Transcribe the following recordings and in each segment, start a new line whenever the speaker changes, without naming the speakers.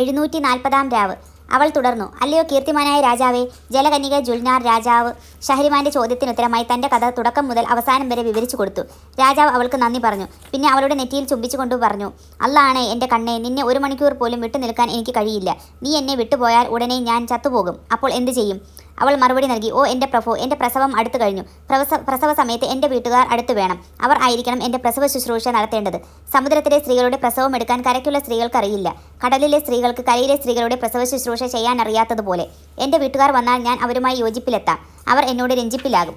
എഴുന്നൂറ്റി നാൽപ്പതാം രാവ്. അവൾ തുടർന്നു അല്ലയോ കീർത്തിമാനായ രാജാവേ ജലകന്യക ജുൽനാർ രാജാവ് ഷഹരിമാന്റെ ചോദ്യത്തിനുത്തരമായി തന്റെ കഥ തുടക്കം മുതൽ അവസാനം വരെ വിവരിച്ചു കൊടുത്തു. രാജാവ് അവൾക്ക് നന്ദി പറഞ്ഞു പിന്നെ അവളുടെ നെറ്റിയിൽ ചുംബിച്ചുകൊണ്ട് പറഞ്ഞു അല്ലാണേ എന്റെ കണ്ണെ നിന്നെ ഒരു മണിക്കൂർ പോലും വിട്ടു നിൽക്കാൻ എനിക്ക് കഴിയില്ല. നീ എന്നെ വിട്ടുപോയാൽ ഉടനെ ഞാൻ ചത്തുപോകും. അപ്പോൾ എന്തു ചെയ്യും? അവൾ മറുപടി നൽകി ഓ എന്റെ പ്രഭു എന്റെ പ്രസവം അടുത്തു കഴിഞ്ഞു. പ്രവസ പ്രസവ സമയത്ത് എന്റെ വീട്ടുകാർ അടുത്ത് വേണം. അവർ ആയിരിക്കണം എന്റെ പ്രസവ ശുശ്രൂഷ നടത്തേണ്ടത്. സമുദ്രത്തിലെ സ്ത്രീകളുടെ പ്രസവം എടുക്കാൻ കരയ്ക്കുള്ള സ്ത്രീകൾക്ക് അറിയില്ല കടലിലെ സ്ത്രീകൾക്ക് കരയിലെ സ്ത്രീകളുടെ പ്രസവ ശുശ്രൂഷ ചെയ്യാൻ അറിയാത്തതുപോലെ എന്റെ വീട്ടുകാർ വന്നാൽ ഞാൻ അവരുമായി യോജിപ്പിലെത്താം. അവർ എന്നോട് രഞ്ജിപ്പിലാകും.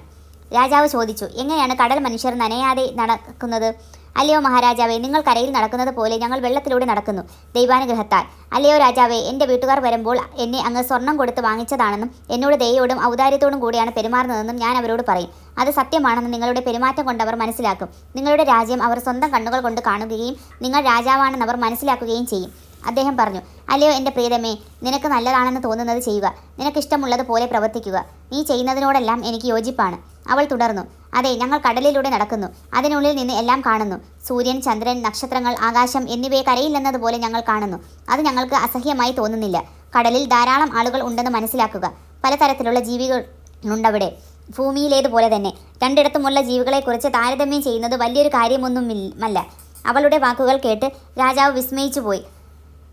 രാജാവ് ചോദിച്ചു എങ്ങനെയാണ് കടൽ മനുഷ്യർ നനയാതെ നടക്കുന്നത്? അല്ലയോ മഹാരാജാവേ നിങ്ങൾ കരയിൽ നടക്കുന്നത് പോലെ ഞങ്ങൾ വെള്ളത്തിലൂടെ നടക്കുന്നു ദൈവാനുഗ്രഹത്താൽ. അല്ലയോ രാജാവേ എന്റെ വീട്ടുകാർ വരുമ്പോൾ എന്നെ അങ്ങ് സ്വർണം കൊടുത്ത് വാങ്ങിച്ചതാണെന്നും എന്നോട് ദയോടും ഔദാര്യത്തോടും കൂടിയാണ് പെരുമാറുന്നതെന്നും ഞാൻ അവരോട് പറയും. അത് സത്യമാണെന്ന് നിങ്ങളുടെ പെരുമാറ്റം കൊണ്ട് അവർ മനസ്സിലാക്കും. നിങ്ങളുടെ രാജ്യം അവർ സ്വന്തം കണ്ണുകൾ കൊണ്ട് കാണുകയും നിങ്ങൾ രാജാവാണെന്ന് അവർ മനസ്സിലാക്കുകയും ചെയ്യും. അദ്ദേഹം പറഞ്ഞു അല്ലയോ എന്റെ പ്രിയതമേ നിനക്ക് നല്ലതാണെന്ന് തോന്നുന്നത് ചെയ്യുക. നിനക്കിഷ്ടമുള്ളത് പോലെ പ്രവർത്തിക്കുക. നീ ചെയ്യുന്നതിനോടെല്ലാം എനിക്ക് യോജിപ്പാണ്. അവൾ തുടർന്നു അതെ ഞങ്ങൾ കടലിലൂടെ നടക്കുന്നു. അതിനുള്ളിൽ നിന്ന് എല്ലാം കാണുന്നു. സൂര്യൻ ചന്ദ്രൻ നക്ഷത്രങ്ങൾ ആകാശം എന്നിവയെ കരയില്ലെന്നതുപോലെ ഞങ്ങൾ കാണുന്നു. അത് ഞങ്ങൾക്ക് അസഹ്യമായി തോന്നുന്നില്ല. കടലിൽ ധാരാളം ആളുകൾ ഉണ്ടെന്ന് മനസ്സിലാക്കുക. പലതരത്തിലുള്ള ജീവികൾ ഉണ്ടവിടെ. ഭൂമിയിലേതുപോലെ തന്നെ. രണ്ടിടത്തുമുള്ള ജീവികളെക്കുറിച്ച് താരതമ്യം ചെയ്യുന്നത് വലിയൊരു കാര്യമൊന്നുമില്ല അവളുടെ വാക്കുകൾ കേട്ട് രാജാവ് വിസ്മയിച്ചു പോയി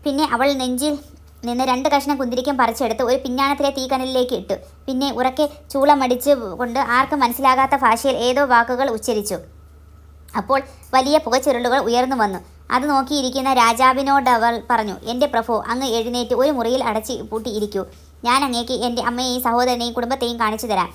പിന്നെ അവൾ നെഞ്ചിൽ നിന്ന് രണ്ട് കഷ്ണം കുന്തിരിക്കം പറിച്ചെടുത്ത് ഒരു പിഞ്ഞാണത്തിലെ തീക്കനലിലേക്ക് ഇട്ടു. പിന്നെ ഉറക്കെ ചൂളമടിച്ച് കൊണ്ട് ആർക്കും മനസ്സിലാകാത്ത ഭാഷയിൽ ഏതോ വാക്കുകൾ ഉച്ചരിച്ചു. അപ്പോൾ വലിയ പുകച്ചുരുളുകൾ ഉയർന്നു വന്നു. അത് നോക്കിയിരിക്കുന്ന രാജാവിനോട് അവൾ പറഞ്ഞു എന്റെ പ്രഭു അങ്ങ് എഴുന്നേറ്റ് ഒരു മുറിയിൽ അടച്ച് പൂട്ടിയിരിക്കൂ. ഞാൻ അങ്ങേക്ക് എന്റെ അമ്മയെയും സഹോദരനെയും കുടുംബത്തെയും കാണിച്ചു തരാം.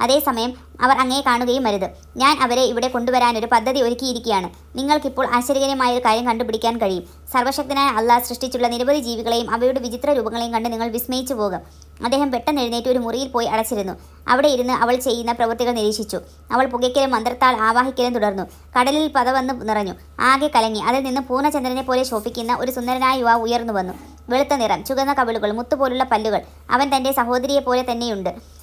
അതേസമയം അവർ അങ്ങേ കാണുകയും അരുത്. ഞാൻ അവരെ ഇവിടെ കൊണ്ടുവരാനൊരു പദ്ധതി ഒരുക്കിയിരിക്കുകയാണ്. നിങ്ങൾക്കിപ്പോൾ ആശ്ചര്യകരമായ ഒരു കാര്യം കണ്ടുപിടിക്കാൻ കഴിയും. സർവശക്തനായ അള്ളാഹ് സൃഷ്ടിച്ചുള്ള നിരവധി ജീവികളെയും അവയുടെ വിചിത്ര രൂപങ്ങളെയും കണ്ട് നിങ്ങൾ വിസ്മയിച്ചു പോകും. അദ്ദേഹം പെട്ടെന്ന് എഴുന്നേറ്റ് ഒരു മുറിയിൽ പോയി അടച്ചിരുന്നു. അവിടെ ഇരുന്ന് അവൾ ചെയ്യുന്ന പ്രവൃത്തികൾ നിരീക്ഷിച്ചു. അവൾ പുകയ്ക്കലും മന്ത്രത്താൽ ആവാഹിക്കലും തുടർന്നു. കടലിൽ പതവന്ന് നിറഞ്ഞു. ആകെ കലങ്ങി. അതിൽ നിന്ന് പൂർണചന്ദ്രനെ പോലെ ശോഭിക്കുന്ന ഒരു സുന്ദരനായ യുവാവ് ഉയർന്നു വന്നു. വെളുത്ത നിറം ചുവന്ന കവിളുകൾ മുത്തുപോലുള്ള പല്ലുകൾ. അവൻ തന്റെ സഹോദരിയെ പോലെ തന്നെയുണ്ട്.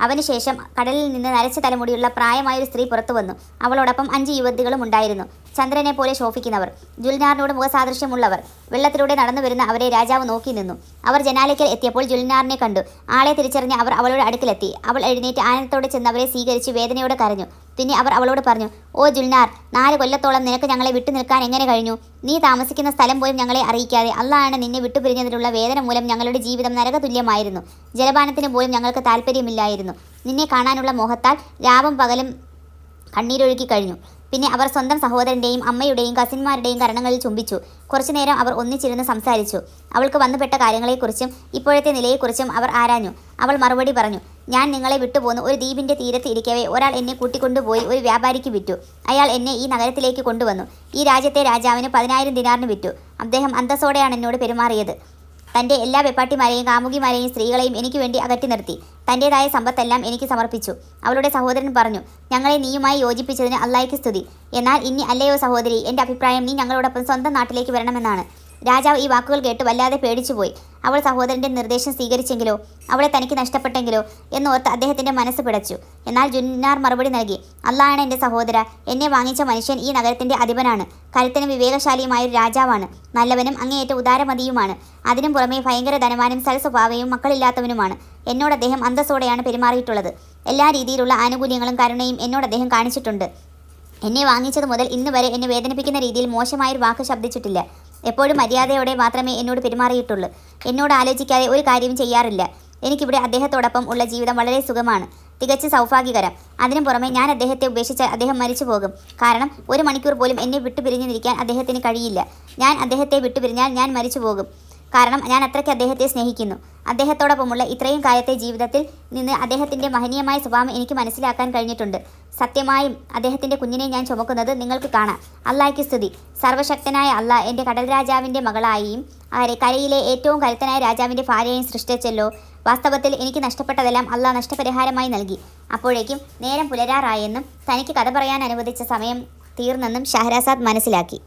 അവനുശേഷം കടലിൽ നിന്ന് നരച്ച തലമുടിയുള്ള പ്രായമായൊരു സ്ത്രീ പുറത്തു വന്നു. അവളോടൊപ്പം അഞ്ച് യുവതികളും ഉണ്ടായിരുന്നു. ചന്ദ്രനെ പോലെ ശോഭിക്കുന്നവർ ജുൽനാറിനോട് മുഖസാദൃശ്യമുള്ളവർ വെള്ളത്തിലൂടെ നടന്നു വരുന്ന അവരെ രാജാവ് നോക്കി നിന്നു. അവർ ജനാലയ്ക്കൽ എത്തിയപ്പോൾ ജുൽനാറിനെ കണ്ടു. ആളെ തിരിച്ചറിഞ്ഞ് അവർ അവളുടെ അടുക്കിലെത്തി. അവൾ എഴുന്നേറ്റ് ആനന്ദത്തോടെ ചെന്ന് അവരെ സ്വീകരിച്ച് വേദനയോടെ കരഞ്ഞു. പിന്നെ അവർ അവളോട് പറഞ്ഞു ഓ ജുൽനാർ നാല് കൊല്ലത്തോളം നിനക്ക് ഞങ്ങളെ വിട്ടു നിൽക്കാൻ എങ്ങനെ കഴിഞ്ഞു? നീ താമസിക്കുന്ന സ്ഥലം പോലും ഞങ്ങളെ അറിയിക്കാതെ അള്ളാണ് നിന്നെ വിട്ടുപിരിഞ്ഞതിലുള്ള വേദന മൂലം ഞങ്ങളുടെ ജീവിതം നരകതുല്യമായിരുന്നു. ജലപാനത്തിന് പോലും ഞങ്ങൾക്ക് താല്പര്യമില്ലായിരുന്നു നിന്നെ കാണാനുള്ള മോഹത്താൽ രാവും പകലും കണ്ണീരൊഴുക്കി കഴിഞ്ഞു. പിന്നെ അവർ സ്വന്തം സഹോദരന്റെയും അമ്മയുടെയും കസിന്മാരുടെയും കരണങ്ങളിൽ ചുംബിച്ചു. കുറച്ചു നേരം അവർ ഒന്നിച്ചിരുന്ന് സംസാരിച്ചു. അവൾക്ക് വന്നുപെട്ട കാര്യങ്ങളെക്കുറിച്ചും ഇപ്പോഴത്തെ നിലയെക്കുറിച്ചും അവർ ആരാഞ്ഞു. അവൾ മറുപടി പറഞ്ഞു ഞാൻ നിങ്ങളെ വിട്ടുപോന്നു. ഒരു ദ്വീപിന്റെ തീരത്ത് ഇരിക്കവേ. ഒരാൾ എന്നെ കൂട്ടിക്കൊണ്ടുപോയി ഒരു വ്യാപാരിക്ക് വിറ്റു. അയാൾ എന്നെ ഈ നഗരത്തിലേക്ക് കൊണ്ടുവന്നു. ഈ രാജ്യത്തെ രാജാവിന് പതിനായിരം ദിനാറിന് വിറ്റു. അദ്ദേഹം അന്തസ്സോടെയാണ് എന്നോട് പെരുമാറിയത്. തന്റെ എല്ലാ വെപ്പാട്ടിമാരെയും കാമുകിമാരെയും സ്ത്രീകളെയും എനിക്ക് വേണ്ടി അകറ്റി നിർത്തി. തന്റേതായ സമ്പത്തെല്ലാം എനിക്ക് സമർപ്പിച്ചു. അവളുടെ സഹോദരൻ പറഞ്ഞു ഞങ്ങളെ നീയുമായി യോജിപ്പിച്ചതിന് അള്ളായിക്ക് സ്തുതി. എന്നാൽ ഇനി അല്ലയോ സഹോദരി എന്റെ അഭിപ്രായം നീ ഞങ്ങളോടൊപ്പം സ്വന്തം നാട്ടിലേക്ക് വരണമെന്നാണ്. രാജാവ് ഈ വാക്കുകൾ കേട്ട് വല്ലാതെ പേടിച്ചുപോയി. അവൾ സഹോദരന്റെ നിർദ്ദേശം സ്വീകരിച്ചെങ്കിലോ അവളെ തനിക്ക് നഷ്ടപ്പെട്ടെങ്കിലോ എന്നോർത്ത് അദ്ദേഹത്തിന്റെ മനസ്സ് പിടച്ചു. എന്നാൽ ജുന്നാർ മറുപടി നൽകി അള്ളാഹാണ് എന്റെ സഹോദര എന്നെ വാങ്ങിച്ച മനുഷ്യൻ ഈ നഗരത്തിന്റെ അധിപനാണ്. കരുത്തനും വിവേകശാലിയുമായ ഒരു രാജാവാണ്. നല്ലവനും അങ്ങേയറ്റ ഉദാരമതിയുമാണ്. അതിനും പുറമെ ഭയങ്കര ധനവാനും സൽസ്വഭാവയും മക്കളില്ലാത്തവനുമാണ്. എന്നോട് അദ്ദേഹം അന്തസ്സോടെയാണ് പെരുമാറിയിട്ടുള്ളത്. എല്ലാ രീതിയിലുള്ള ആനുകൂല്യങ്ങളും കരുണയും എന്നോട് അദ്ദേഹം കാണിച്ചിട്ടുണ്ട്. എന്നെ വാങ്ങിച്ചത് മുതൽ ഇന്ന് വരെ എന്നെ വേദനിപ്പിക്കുന്ന രീതിയിൽ മോശമായൊരു വാക്ക് ശബ്ദിച്ചിട്ടില്ല. എപ്പോഴും മര്യാദയോടെ മാത്രമേ എന്നോട് പെരുമാറിയിട്ടുള്ളൂ. എന്നോട് ആലോചിക്കാതെ ഒരു കാര്യവും ചെയ്യാറില്ല. എനിക്കിവിടെ അദ്ദേഹത്തോടൊപ്പം ഉള്ള ജീവിതം വളരെ സുഖമാണ്. തികച്ചും സൗഭാഗ്യകരം. അതിനു പുറമെ ഞാൻ അദ്ദേഹത്തെ ഉപേക്ഷിച്ചാൽ അദ്ദേഹം മരിച്ചു പോകും. കാരണം ഒരു മണിക്കൂർ പോലും എന്നെ വിട്ടുപിരിഞ്ഞിരിക്കാൻ അദ്ദേഹത്തിന് കഴിയില്ല. ഞാൻ അദ്ദേഹത്തെ വിട്ടുപിരിഞ്ഞാൽ ഞാൻ മരിച്ചു പോകും. കാരണം ഞാൻ അത്രയ്ക്ക് അദ്ദേഹത്തെ സ്നേഹിക്കുന്നു. അദ്ദേഹത്തോടൊപ്പമുള്ള ഇത്രയും കാലത്തെ ജീവിതത്തിൽ നിന്ന് അദ്ദേഹത്തിന്റെ മഹനീയമായ സ്വഭാവം എനിക്ക് മനസ്സിലാക്കാൻ കഴിഞ്ഞിട്ടുണ്ട്. സത്യമായും അദ്ദേഹത്തിന്റെ കുഞ്ഞിനെ ഞാൻ ചുമക്കുന്നത് നിങ്ങൾക്ക് കാണാം. അള്ളാഹ്ക്ക് സ്തുതി. സർവശക്തനായ അള്ളാഹ് എന്റെ കടൽ രാജാവിന്റെ മകളായും ആരെ കരയിലെ ഏറ്റവും കരുത്തനായ രാജാവിന്റെ ഭാര്യയും സൃഷ്ടിച്ചല്ലോ. വാസ്തവത്തിൽ എനിക്ക് നഷ്ടപ്പെട്ടതെല്ലാം അള്ളാഹ് നഷ്ടപരിഹാരമായി നൽകി. അപ്പോഴേക്കും നേരം പുലരാറായെന്നും തനിക്ക് കഥ പറയാൻ അനുവദിച്ച സമയം തീർന്നെന്നും ഷഹരാസാദ് മനസ്സിലാക്കി.